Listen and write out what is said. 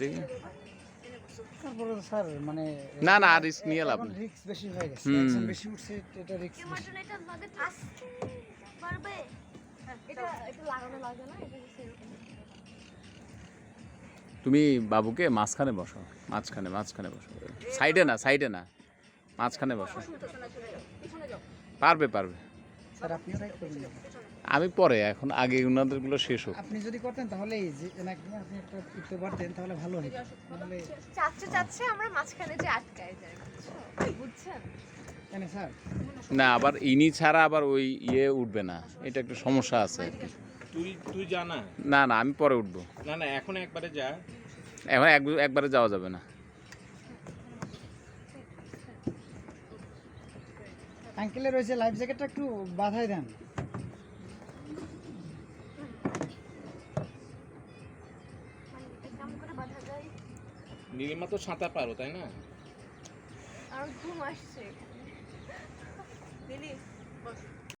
দেখি। তারপরে স্যার মানে না, না, আর risk নিয়ে লাভ নেই। রিস্ক বেশি হয়ে গেছে। বেশি উঠছে এটা রিস্ক আমার এটা লাগে আস্তে পারবে? এটা এটা লাগানো লাগে না এটা তুমি বাবুকে মাঝখানে বসো মাঝখানে মাঝখানে বসো। সাইডে না সাইডে না মাঝখানে বসো। পারবে পারবে। স্যার আপনিও রাইট করবেন আমি পরে এখন আগে ওনাদেরগুলো শেষ হোক। আপনি যদি করতেন তাহলে এই যে এনাকে আপনি একটা উঠতে পারতেন তাহলে ভালো হতো। তাহলে চাচ্ছে চাচ্ছে আমরা মাঝখানে যে আটকায় যাই বুঝছেন? কেন স্যার? না আবার ইনি ছাড়া আবার ওই ইয়ে উঠবে না। এটা একটু সমস্যা আছে তুই তুই জানা না না আমি পরে উঠবো। না না এখন একবারে যা। এখন এক- একবারে যাওয়া যাবে না। আঙ্কেলের রয়েছে লাইফ জ্যাকেটটা একটু বাধাই দেন এটা কেমন করে বাধা যায় নীলিমা তো সাঁতার পারো তাই না আর ঘুম আসছে।